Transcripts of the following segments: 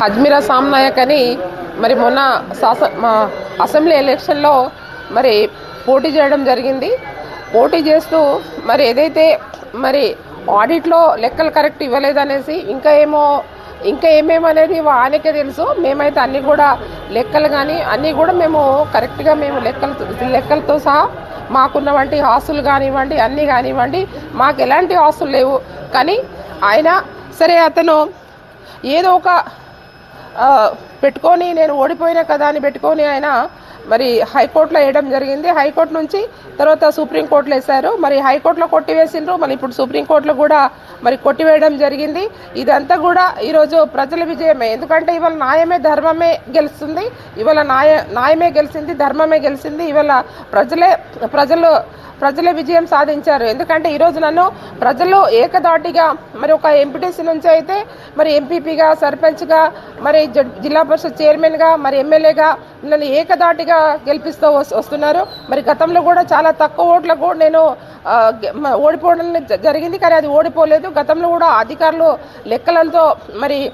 హజ్మిరా సామ్నాయక్ అని మరి మొన్న శాస మా అసెంబ్లీ ఎలక్షన్లో మరి పోటీ చేయడం జరిగింది. పోటీ చేస్తూ మరి ఏదైతే మరి ఆడిట్లో లెక్కలు కరెక్ట్ ఇవ్వలేదనేసి ఇంకా ఏమో ఇంకా ఏమేమనేది ఆయనకే తెలుసు. మేమైతే అన్నీ కూడా లెక్కలు కానీ అన్నీ కూడా మేము కరెక్ట్గా మేము లెక్కలు లెక్కలతో సహా మాకున్న వంటి ఆస్తులు కానివ్వండి అన్నీ కానివ్వండి మాకు ఎలాంటి ఆస్తులు లేవు. కానీ ఆయన సరే అతను ఏదో ఒక పెట్టుకొని నేను ఓడిపోయినా కదా అని పెట్టుకొని ఆయన మరి హైకోర్టులో వేయడం జరిగింది. హైకోర్టు నుంచి తర్వాత సుప్రీంకోర్టులో వేశారు. మరి హైకోర్టులో కొట్టివేసిండ్రు. మరి ఇప్పుడు సుప్రీంకోర్టులో కూడా మరి కొట్టివేయడం జరిగింది. ఇదంతా కూడా ఈరోజు ప్రజల విజయమే. ఎందుకంటే ఇవాళ న్యాయమే ధర్మమే గెలుస్తుంది. ఇవాళ న్యాయ న్యాయమే గెలిచింది ధర్మమే గెలిచింది. ఇవాళ ప్రజలే ప్రజలు ప్రజలే విజయం సాధించారు. ఎందుకంటే ఈరోజు నన్ను ప్రజలు ఏకదాటిగా మరి ఒక ఎంపీటీసీ నుంచి అయితే మరి ఎంపీపీగా సర్పంచ్గా మరి జడ్- జిల్లా పరిషత్ చైర్మన్గా మరి ఎమ్మెల్యేగా నన్ను ఏకదాటిగా గెలిపిస్తూ వస్తున్నారు. మరి గతంలో కూడా చాలా తక్కువ ఓట్లకు నేను ఓడిపోవడం జ- జరిగింది. కానీ అది ఓడిపోలేదు. గతంలో కూడా అధికారులు లెక్కలతో మరి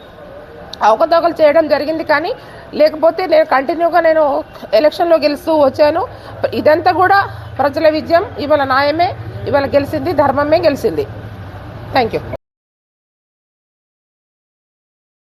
అవకతవకలు చేయడం జరిగింది. కానీ లేకపోతే నేను కంటిన్యూగా నేను ఎలక్షన్లో గెలుస్తూ వచ్చాను. ఇదంతా కూడా ప్రజల విజయం. ఇవాళ న్యాయమే. ఇవాళ గెలిచింది ధర్మమే గెలిచింది థ్యాంక్ యూ.